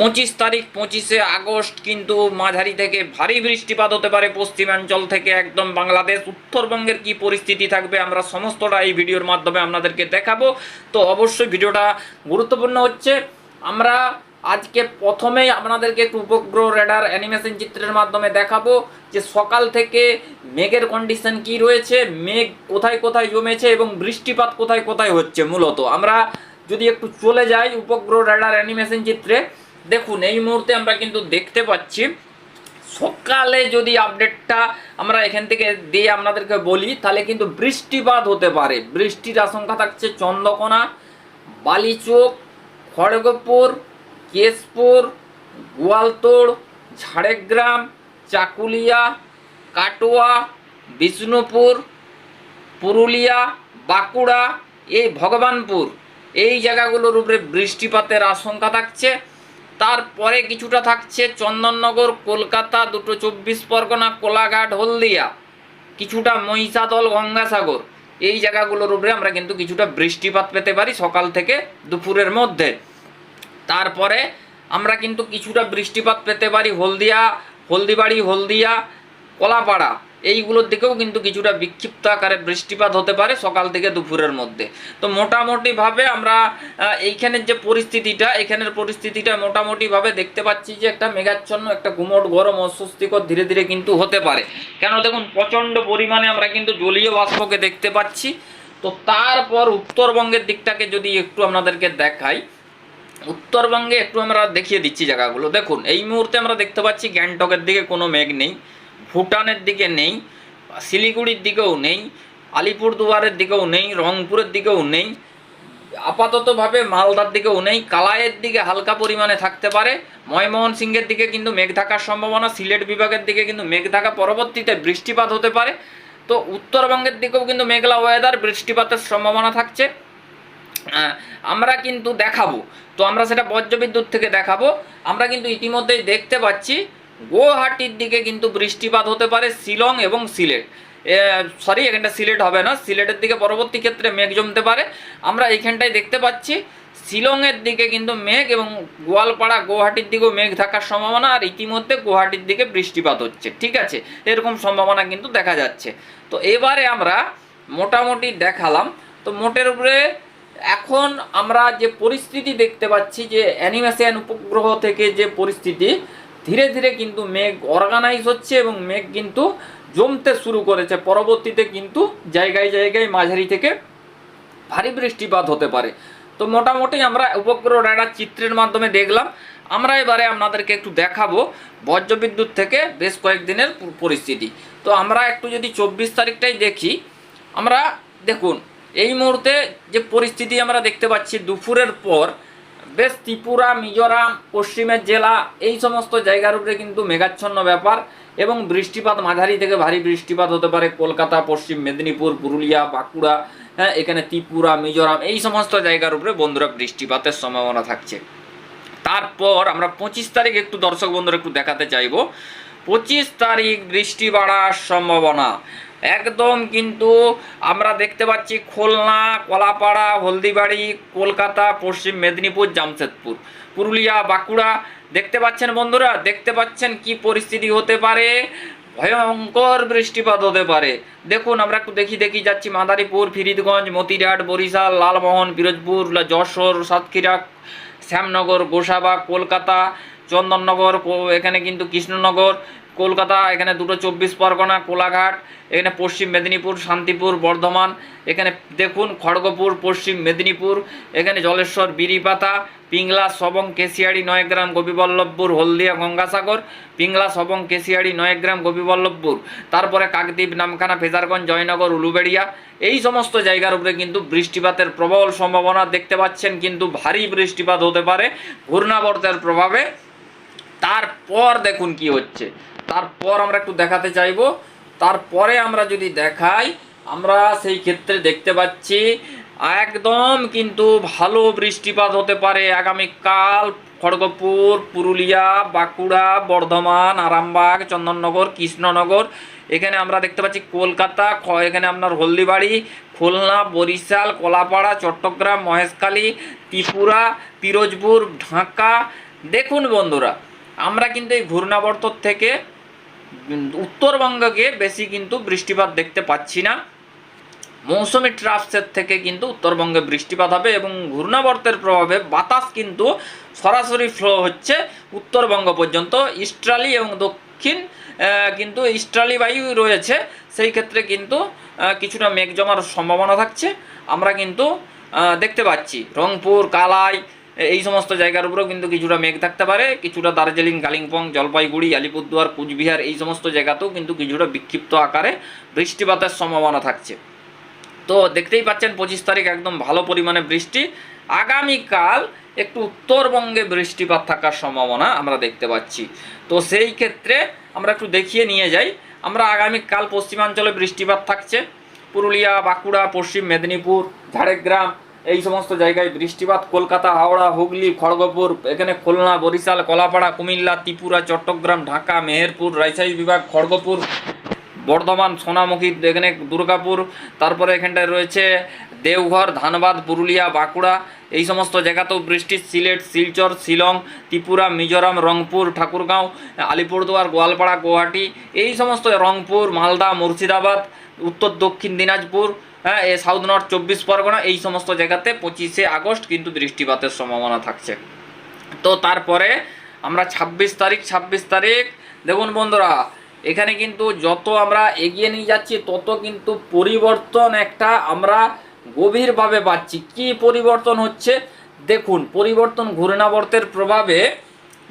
পঁচিশ তারিখ, পঁচিশে আগস্ট কিন্তু মাঝারি থেকে ভারী বৃষ্টিপাত হতে পারে পশ্চিমাঞ্চল থেকে একদম বাংলাদেশ। উত্তরবঙ্গের কি পরিস্থিতি থাকবে আমরা সমস্তটা এই ভিডিওর মাধ্যমে আপনাদেরকে দেখাবো। তো অবশ্যই ভিডিওটা গুরুত্বপূর্ণ হচ্ছে। আমরা আজকে প্রথমেই আপনাদেরকে একটু উপগ্রহ রেডার অ্যানিমেশন চিত্রের মাধ্যমে দেখাবো যে সকাল থেকে মেঘের কন্ডিশন কি রয়েছে, মেঘ কোথায় কোথায় জমেছে এবং বৃষ্টিপাত কোথায় কোথায় হচ্ছে মূলত। আমরা যদি একটু চলে যাই উপগ্রহ রেডার অ্যানিমেশন চিত্রে দেখুন, এই মুহূর্তে আমরা কিন্তু দেখতে পাচ্ছি, সকালে যদি আপডেটটা আমরা এখান থেকে দিয়ে আপনাদেরকে বলি, তাহলে কিন্তু বৃষ্টিপাত হতে পারে। বৃষ্টির আশঙ্কা থাকছে চন্দ্রকোনা, বালিচোক, খড়গপুর, কেশপুর, গোয়ালতোড়, ঝাড়গ্রাম, চাকুলিয়া, কাটোয়া, বিষ্ণুপুর, পুরুলিয়া, বাঁকুড়া, এই ভগবানপুর। এই জায়গাগুলোর উপরে বৃষ্টিপাতের আশঙ্কা থাকছে। তারপরে কিছুটা থাকছে চন্দননগর, কলকাতা, দুটো চব্বিশ পরগনা, কোলাঘাট, হলদিয়া। কিছুটা মহিষাদল, গঙ্গাসাগর। এই জায়গাগুলোর উপরে আমরা কিন্তু কিছুটা বৃষ্টিপাত পেতে পারি সকাল থেকে দুপুরের মধ্যে। তারপরে আমরা কিন্তু কিছুটা বৃষ্টিপাত পেতে পারি হলদিয়া, হলদিবাড়ি, হলদিয়া, কলাপাড়া। এইগুলোর দিকেও কিন্তু কিছুটা বিক্ষিপ্ত আকারে বৃষ্টিপাত হতে পারে সকাল থেকে দুপুরের মধ্যে। তো মোটামুটিভাবে আমরা এইখানের যে পরিস্থিতিটা, এখানের পরিস্থিতিটা মোটামুটিভাবে দেখতে পাচ্ছি যে একটা মেঘাচ্ছন্ন, একটা গুমট গরম, অস্বস্তিকর ধীরে ধীরে কিন্তু হতে পারে। কেন দেখুন, প্রচণ্ড পরিমাণে আমরা কিন্তু জলীয় বাষ্পকে দেখতে পাচ্ছি। তো তারপর উত্তরবঙ্গের দিকটাকে যদি একটু আপনাদেরকে দেখাই, উত্তরবঙ্গে একটু আমরা দেখিয়ে দিচ্ছি জায়গাগুলো। দেখুন, এই মুহূর্তে আমরা দেখতে পাচ্ছি গ্যাংটকের দিকে কোনো মেঘ নেই। ভুটানের দিকে নেই, শিলিগুড়ির দিকেও নেই, আলিপুরদুয়ারের দিকেও নেই, রংপুরের দিকেও নেই, আপাততভাবে মালদার দিকেও নেই, কালাইয়ের দিকে হালকা পরিমাণে থাকতে পারে ময়মোহন সিংহের দিকে কিন্তু মেঘ থাকার সম্ভাবনা, সিলেট বিভাগের দিকে কিন্তু মেঘ থাকা পরবর্তীতে বৃষ্টিপাত হতে পারে, তো উত্তরবঙ্গের দিকেও কিন্তু মেঘলা ওয়েদার বৃষ্টিপাতের সম্ভাবনা থাকছে। আমরা কিন্তু দেখাবো, তো আমরা সেটা বজ্রবিদ্যুৎ থেকে দেখাবো, আমরা কিন্তু ইতিমধ্যেই দেখতে পাচ্ছি গুয়াহাটির দিকে কিন্তু বৃষ্টিপাত হতে পারে শিলং এবং সিলেট। সরি এখানটা সিলেট হবে না, সিলেটের দিকে পরবর্তী ক্ষেত্রে মেঘ জমতে পারে। আমরা এইখানটায় দেখতে পাচ্ছি, শিলংয়ের দিকে কিন্তু মেঘ এবং গোয়ালপাড়া, গুয়াহাটির দিকেও মেঘ থাকার সম্ভাবনা, আর ইতিমধ্যে গুয়াহাটির দিকে বৃষ্টিপাত হচ্ছে, ঠিক আছে? এরকম সম্ভাবনা কিন্তু দেখা যাচ্ছে। তো এবারে আমরা মোটামুটি দেখালাম। তো মোটের উপরে এখন আমরা যে পরিস্থিতি দেখতে পাচ্ছি, যে অ্যানিমেশন উপগ্রহ থেকে যে পরিস্থিতি ধীরে ধীরে কিন্তু মেঘ অর্গানাইজ হচ্ছে এবং মেঘ কিন্তু জমতে শুরু করেছে। পরবর্তীতে কিন্তু জায়গায় জায়গায় মাঝারি থেকে ভারী বৃষ্টিপাত হতে পারে। তো মোটামুটি আমরা উপগ্রহ রেডার চিত্রের মাধ্যমে দেখলাম। আমরা এবারে আপনাদেরকে একটু দেখাবো বজ্রবিদ্যুৎ থেকে বেশ কয়েকদিনের পরিস্থিতি। তো আমরা একটু যদি চব্বিশ তারিখটাই দেখি, আমরা দেখুন, এই মুহূর্তে যে পরিস্থিতি আমরা দেখতে পাচ্ছি, দুপুরের পর বেশ ত্রিপুরা, মিজোরাম, পশ্চিমের জেলা, এই সমস্ত জায়গার উপরে কিন্তু মেঘাচ্ছন্ন ব্যাপার এবং বৃষ্টিপাত, মাঝারি থেকে ভারী বৃষ্টিপাত হতে পারে কলকাতা, পশ্চিম মেদিনীপুর, পুরুলিয়া, বাঁকুড়া হ্যাঁ এখানে ত্রিপুরা, মিজোরাম, এই সমস্ত জায়গার উপরে বন্ধুরা বৃষ্টিপাতের সম্ভাবনা থাকছে। তারপর আমরা পঁচিশ তারিখ একটু দর্শক বন্ধুরা একটু দেখাতে চাইব। পঁচিশ তারিখ বৃষ্টি বাড়ার সম্ভাবনা। একদম কিন্তু আমরা দেখতে পাচ্ছি খুলনা, কলাপাড়া, হলদিবাড়ি, কলকাতা, পশ্চিম মেদিনীপুর, জামশেদপুর, পুরুলিয়া, বাঁকুড়া। দেখতে পাচ্ছেন বন্ধুরা, দেখতে পাচ্ছেন কি পরিস্থিতি হতে পারে? ভয়ঙ্কর বৃষ্টিপাত হতে পারে। দেখুন, আমরা একটু দেখি দেখি যাচ্ছি। মাদারীপুর, ফিরিদগঞ্জ মতিরাট বরিশাল, লালমোহন, পিরোজপুর, যশোর, সাতক্ষীরা, শ্যামনগর, গোসাবা, কলকাতা, চন্দননগর এখানে কিন্তু কৃষ্ণনগর কলকাতা, এখানে দুটো চব্বিশ পরগনা, কোলাঘাট, এখানে পশ্চিম মেদিনীপুর, শান্তিপুর, বর্ধমান, এখানে দেখুন খড়গপুর, পশ্চিম মেদিনীপুর, এখানে জলেশ্বর, বিরিপাতা, পিংলা, সবং, কেশিয়াড়ি, নয়গ্রাম, গোপীবল্লভপুর, হলদিয়া, গঙ্গাসাগর, পিংলা, সবং, কেশিয়াড়ি, নয়গ্রাম, গোপীবল্লভপুর, তারপরে কাকদ্বীপ, নামখানা, ফেজারগঞ্জ, জয়নগর, উলুবেড়িয়া, এই সমস্ত জায়গার উপরে কিন্তু বৃষ্টিপাতের প্রবল সম্ভাবনা দেখতে পাচ্ছেন, কিন্তু ভারী বৃষ্টিপাত হতে পারে, ঘূর্ণাবর্তের প্রভাবে তারপর দেখুন কি হচ্ছে। তারপর আমরা একটু দেখাতে চাইব। তারপরে আমরা যদি দেখাই, আমরা সেই ক্ষেত্রে দেখতে পাচ্ছি, একদম কিন্তু ভালো বৃষ্টিপাত হতে পারে আগামীকাল। খড়গপুর, পুরুলিয়া, বাঁকুড়া, বর্ধমান, আরামবাগ, চন্দননগর, কৃষ্ণনগর। এখানে আমরা দেখতে পাচ্ছি কলকাতা এখানে আপনার হলদিবাড়ি, খুলনা, বরিশাল, কলাপাড়া, চট্টগ্রাম, মহেশখালী, ত্রিপুরা, পিরোজপুর, ঢাকা। দেখুন বন্ধুরা আমরা কিন্তু এই ঘূর্ণাবর্ত থেকে উত্তরবঙ্গকে বেশি কিন্তু বৃষ্টিপাত দেখতে পাচ্ছি না। মৌসুমি ট্রাফসের থেকে কিন্তু উত্তরবঙ্গে বৃষ্টিপাত হবে এবং ঘূর্ণাবর্তের প্রভাবে বাতাস কিন্তু সরাসরি ফ্লো হচ্ছে উত্তরবঙ্গ পর্যন্ত। ইস্ট্রালি এবং দক্ষিণ কিন্তু ইস্ট্রালি বায়ু রয়েছে, সেই ক্ষেত্রে কিন্তু কিছুটা মেঘ জমার সম্ভাবনা থাকছে। আমরা কিন্তু দেখতে পাচ্ছি রংপুর, কালাই এই সমস্ত জায়গার উপরেও কিন্তু কিছুটা মেঘ থাকতে পারে, কিছুটা দার্জিলিং কালিম্পং জলপাইগুড়ি, আলিপুরদুয়ার, কুচবিহার এই সমস্ত জায়গাতেও কিন্তু কিছুটা বিক্ষিপ্ত আকারে বৃষ্টিপাতের সম্ভাবনা থাকছে। তো দেখতেই পাচ্ছেন পঁচিশ তারিখ একদম ভালো পরিমাণে বৃষ্টি। আগামীকাল একটু উত্তরবঙ্গে বৃষ্টিপাত থাকার সম্ভাবনা আমরা দেখতে পাচ্ছি। তো সেই ক্ষেত্রে আমরা একটু দেখিয়ে নিয়ে যাই। আমরা আগামীকাল পশ্চিমাঞ্চলে বৃষ্টিপাত থাকছে। পুরুলিয়া, বাঁকুড়া, পশ্চিম মেদিনীপুর, ঝাড়গ্রাম এই সমস্ত জায়গায় বৃষ্টিপাত, কলকাতা, হাওড়া, হুগলি, খড়গপুর, এখানে খুলনা, বরিশাল, কলাপাড়া, কুমিল্লা, ত্রিপুরা, চট্টগ্রাম, ঢাকা, মেহেরপুর রাজশাহী বিভাগ, খড়গপুর, বর্ধমান, সোনামুখী, এখানে দুর্গাপুর, তারপরে এখানটায় রয়েছে দেওঘর, ধানবাদ, পুরুলিয়া, বাঁকুড়া, এই সমস্ত জায়গাতেও বৃষ্টি, সিলেট, শিলচর, শিলং, ত্রিপুরা, মিজোরাম, রংপুর, ঠাকুরগাঁও, আলিপুরদুয়ার, গোয়ালপাড়া, গুয়াহাটি, এই সমস্ত রংপুর, মালদা, মুর্শিদাবাদ, উত্তর, দক্ষিণ দিনাজপুর হ্যাঁ এ সাউথ নর্থ চব্বিশ পরগনা, এই সমস্ত জায়গাতে পঁচিশে আগস্ট কিন্তু বৃষ্টিপাতের সম্ভাবনা থাকছে। তো তারপরে আমরা ছাব্বিশ তারিখ ছাব্বিশ তারিখ, দেখুন বন্ধুরা, এখানে কিন্তু যত আমরা এগিয়ে নিয়ে যাচ্ছি, তত কিন্তু পরিবর্তন একটা আমরা গভীরভাবে পাচ্ছি। কি পরিবর্তন হচ্ছে? দেখুন, পরিবর্তন ঘূর্ণাবর্তের প্রভাবে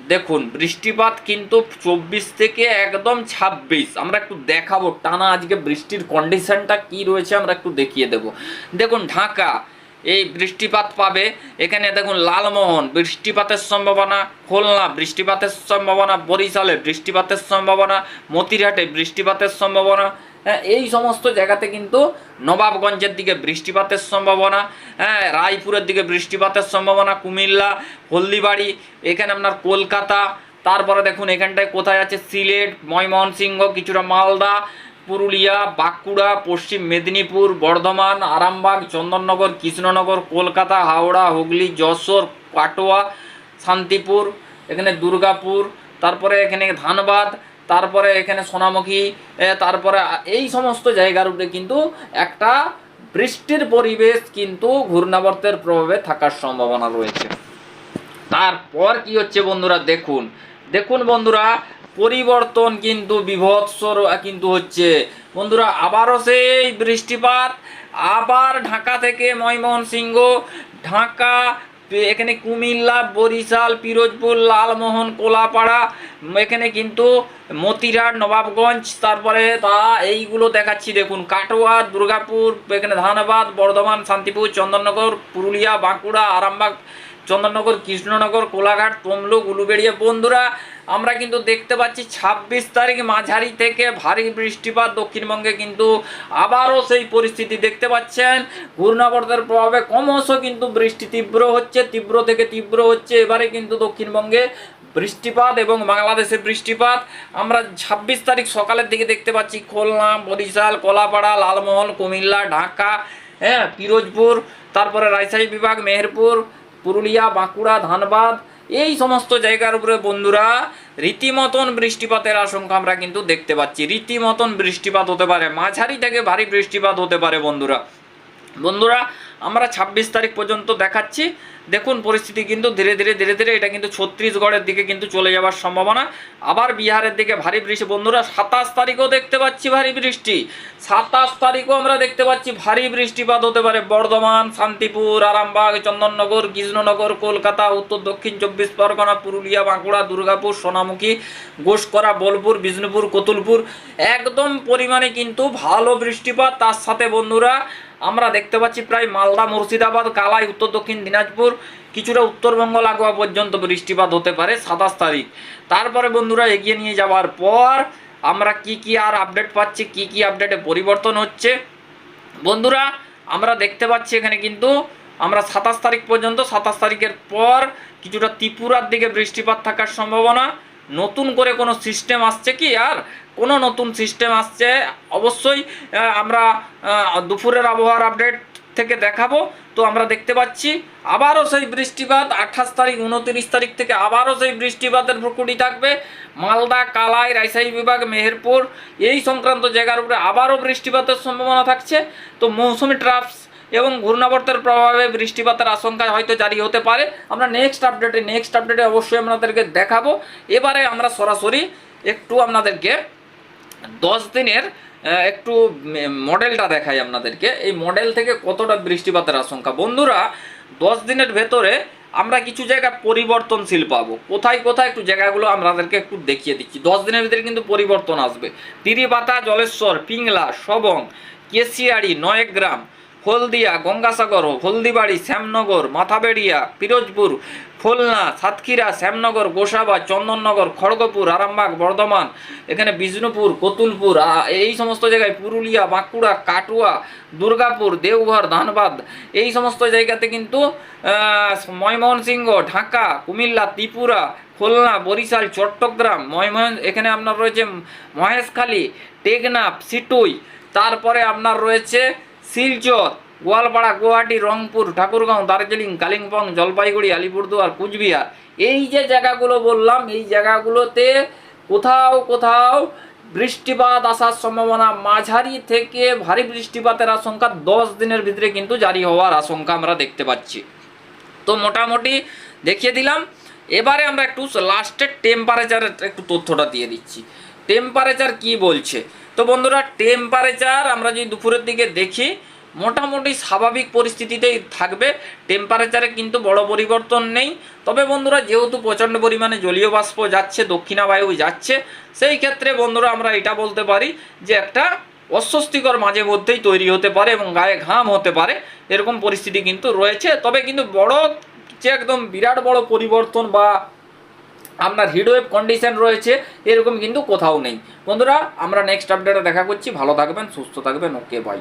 দেখুন, বৃষ্টিপাত কিন্তু চব্বিশ থেকে একদম ছাব্বিশ। আমরা একটু দেখাবো টানা আজকে বৃষ্টির কন্ডিশনটা কি রয়েছে, আমরা একটু দেখিয়ে দেব। দেখুন, ঢাকা, এই বৃষ্টিপাত পাবে। এখানে দেখুন, লালমোহন, বৃষ্টিপাতের সম্ভাবনা। খুলনা, বৃষ্টিপাতের সম্ভাবনা। বরিশালে বৃষ্টিপাতের সম্ভাবনা। মতিরহাটে বৃষ্টিপাতের সম্ভাবনা। হ্যাঁ এই সমস্ত জায়গাতে কিন্তু নবাবগঞ্জের দিকে বৃষ্টিপাতের সম্ভাবনা হ্যাঁ রায়পুরের দিকে বৃষ্টিপাতের সম্ভাবনা, কুমিল্লা, হলদিবাড়ি, এখানে আপনার কলকাতা, তারপরে দেখুন এখানটায় কোথায় আছে সিলেট, ময়মনসিংহ, কিছুটা মালদা, পুরুলিয়া, বাঁকুড়া, পশ্চিম মেদিনীপুর, বর্ধমান, আরামবাগ, চন্দননগর, কৃষ্ণনগর, কলকাতা, হাওড়া, হুগলি, যশোর কাটোয়া শান্তিপুর, এখানে দুর্গাপুর, তারপরে এখানে ধানবাদ তারপরে এখানে সোনামুখী তারপরে এই সমস্ত জায়গার উপরে কিন্তু একটা বৃষ্টির পরিবেশ কিন্তু ঘূর্ণাবর্তের প্রভাবে থাকার সম্ভাবনা রয়েছে। তারপর কি হচ্ছে বন্ধুরা, দেখুন। দেখুন বন্ধুরা, পরিবর্তন কিন্তু বিভৎস কিন্তু হচ্ছে। বন্ধুরা, আবারও সেই বৃষ্টিপাত, আবার ঢাকা থেকে ময়মনসিংহ, ঢাকা এখানে কুমিল্লা, বরিশাল, পিরোজপুর, লালমোহন, কোলাপাড়া এখানে কিন্তু মতিরাট নবাবগঞ্জ, তারপরে তা এইগুলো দেখাচ্ছি দেখুন। কাটোয়া, দুর্গাপুর, এখানে ধানবাদ, বর্ধমান, শান্তিপুর, চন্দননগর, পুরুলিয়া, বাঁকুড়া, আরামবাগ, চন্দননগর, কৃষ্ণনগর, কোলাঘাট, তমলুক, উলুবেড়িয়া। বন্ধুরা আমরা কিন্তু দেখতে পাচ্ছি ছাব্বিশ তারিখ মাঝারি থেকে ভারী বৃষ্টিপাত। দক্ষিণবঙ্গে কিন্তু আবারও সেই পরিস্থিতি দেখতে পাচ্ছেন। ঘূর্ণাবর্তের প্রভাবে ক্রমশ কিন্তু বৃষ্টি তীব্র হচ্ছে, তীব্র থেকে তীব্র হচ্ছে। এবারে কিন্তু দক্ষিণবঙ্গে বৃষ্টিপাত এবং বাংলাদেশে বৃষ্টিপাত। আমরা ছাব্বিশ তারিখ সকালের দিকে দেখতে পাচ্ছি খুলনা, বরিশাল, কলাপাড়া, লালমোহন, কুমিল্লা, ঢাকা হ্যাঁ পিরোজপুর, তারপরে রাজশাহী বিভাগ, মেহেরপুর, পুরুলিয়া, বাঁকুড়া, ধানবাদ এই সমস্ত জায়গার উপরে বন্ধুরা, রীতিমতন বৃষ্টিপাতের আশঙ্কা আমরা কিন্তু দেখতে পাচ্ছি। রীতিমতন বৃষ্টিপাত হতে পারে, মাঝারি থেকে ভারী বৃষ্টিপাত হতে পারে বন্ধুরা। বন্ধুরা, আমরা ছাব্বিশ তারিখ পর্যন্ত দেখাচ্ছি। দেখুন, পরিস্থিতি কিন্তু ধীরে ধীরে ধীরে ধীরে এটা কিন্তু ছত্তিশগড়ের দিকে কিন্তু চলে যাওয়ার সম্ভাবনা। আবার বিহারের দিকে ভারী বৃষ্টি, বন্ধুরা, সাতাশ তারিখও দেখতে পাচ্ছি ভারী বৃষ্টি। সাতাশ তারিখও আমরা দেখতে পাচ্ছি ভারী বৃষ্টিপাত হতে পারে বর্ধমান, শান্তিপুর, আরামবাগ, চন্দননগর, কৃষ্ণনগর, কলকাতা, উত্তর দক্ষিণ চব্বিশ পরগনা, পুরুলিয়া, বাঁকুড়া, দুর্গাপুর, সোনামুখী ঘোষকরা বোলপুর, বিষ্ণুপুর, কতুলপুর। একদম পরিমাণে কিন্তু ভালো বৃষ্টিপাত। তার সাথে বন্ধুরা, আমরা দেখতে পাচ্ছি প্রায় মালদা, মুর্শিদাবাদ, কালাই, উত্তর দক্ষিণ দিনাজপুর, কিছুটা উত্তরবঙ্গ লাগোয়া পর্যন্ত বৃষ্টিপাত হতে পারে সাতাশ তারিখ। তারপরে বন্ধুরা এগিয়ে নিয়ে যাওয়ার পর আমরা কি কি আর আপডেট পাচ্ছি, কি কি আপডেটে পরিবর্তন হচ্ছে? বন্ধুরা, আমরা দেখতে পাচ্ছি এখানে কিন্তু আমরা সাতাশ তারিখ পর্যন্ত, সাতাশ তারিখের পর কিছুটা ত্রিপুরার দিকে বৃষ্টিপাত থাকার সম্ভাবনা। নতুন করে কোনো সিস্টেম আসছে কি? আর কোনো নতুন সিস্টেম আসছে, অবশ্যই আমরা দুপুরের আবহাওয়ার আপডেট থেকে দেখাবো। তো আমরা দেখতে পাচ্ছি, আবারও সেই বৃষ্টিপাত, আঠাশ তারিখ, উনত্রিশ তারিখ থেকে আবারও সেই বৃষ্টিপাতের প্রকৃতি থাকবে। মালদা, কালাই, রাজশাহী বিভাগ, মেহেরপুর, এই সংক্রান্ত জায়গার উপরে আবারও বৃষ্টিপাতের সম্ভাবনা থাকছে। তো মৌসুমি ট্রাফস এবং ঘূর্ণাবর্তের প্রভাবে বৃষ্টিপাতের আশঙ্কা হয়তো জারি হতে পারে। আমরা নেক্সট আপডেটে নেক্সট আপডেটে অবশ্যই আপনাদেরকে দেখাবো। এবারে আমরা সরাসরি একটু আপনাদেরকে দশ দিনের একটু মডেলটা দেখাই আপনাদেরকে। এই মডেল থেকে কতটা বৃষ্টিপাতের আশঙ্কা? বন্ধুরা, দশ দিনের ভেতরে আমরা কিছু জায়গা পরিবর্তনশীল পাবো। কোথায় কোথায় একটু জায়গাগুলো আমাদেরকে একটু দেখিয়ে দিচ্ছি। দশ দিনের ভিতরে কিন্তু পরিবর্তন আসবে। তিরিপাতা জলেশ্বর, পিংলা সবং কেশিয়াড়ি নয়গ্রাম হলদিয়া, গঙ্গাসাগর, হলদিবাড়ি, শ্যামনগর, মাথাবেড়িয়া, পিরোজপুর, খুলনা, সাতক্ষীরা, শ্যামনগর গোসাবা চন্দননগর, খড়গপুর, আরামবাগ, বর্ধমান, এখানে বিষ্ণুপুর, কতুলপুর এই সমস্ত জায়গায় পুরুলিয়া, বাঁকুড়া, কাটুয়া, দুর্গাপুর, দেওঘর, ধানবাদ, এই সমস্ত জায়গাতে কিন্তু ময়মনসিংহ, ঢাকা, কুমিল্লা, ত্রিপুরা, খুলনা, বরিশাল, চট্টগ্রাম, ময়মন, এখানে আপনার রয়েছে মহেশখালী, টেকনাফ, সিটুই, তারপরে আপনার রয়েছে শিলচর, গোয়ালপাড়া, গুয়াহাটি, রংপুর, ঠাকুরগাঁও, দার্জিলিং, কালিম্পং, জলপাইগুড়ি, আলিপুরদুয়ার, কুচবিহার। এই যে জায়গাগুলো বললাম, এই জায়গাগুলোতে কোথাও কোথাও বৃষ্টিপাত আসার সম্ভাবনা, মাঝারি থেকে ভারী বৃষ্টিপাতের আশঙ্কা দশ দিনের ভিতরে কিন্তু জারি হওয়ার আশঙ্কা আমরা দেখতে পাচ্ছি। তো মোটামুটি দেখিয়ে দিলাম। এবারে আমরা একটু লাস্টের টেম্পারেচারের একটু তথ্যটা দিয়ে দিচ্ছি। টেম্পারেচার কি বলছে? তো বন্ধুরা টেম্পারেচার আমরা যদি দুপুরের দিকে দেখি, মোটামুটি স্বাভাবিক পরিস্থিতিতেই থাকবে। টেম্পারেচারে কিন্তু বড় পরিবর্তন নেই। তবে বন্ধুরা, যেহেতু প্রচণ্ড পরিমাণে জলীয় বাষ্প যাচ্ছে দক্ষিণা বায়ু যাচ্ছে, সেই ক্ষেত্রে বন্ধুরা আমরা এটা বলতে পারি যে একটা অস্বস্তিকর মাঝে মধ্যেই তৈরি হতে পারে এবং গায়ে ঘাম হতে পারে। এরকম পরিস্থিতি কিন্তু রয়েছে। তবে কিন্তু বড় যে একদম বিরাট বড় পরিবর্তন বা আপনার হিডওয়েভ কন্ডিশন রয়েছে, এরকম কিন্তু কোথাও নেই। বন্ধুরা, আমরা নেক্সট আপডেটে দেখা করছি। ভালো থাকবেন, সুস্থ থাকবেন। Okay bye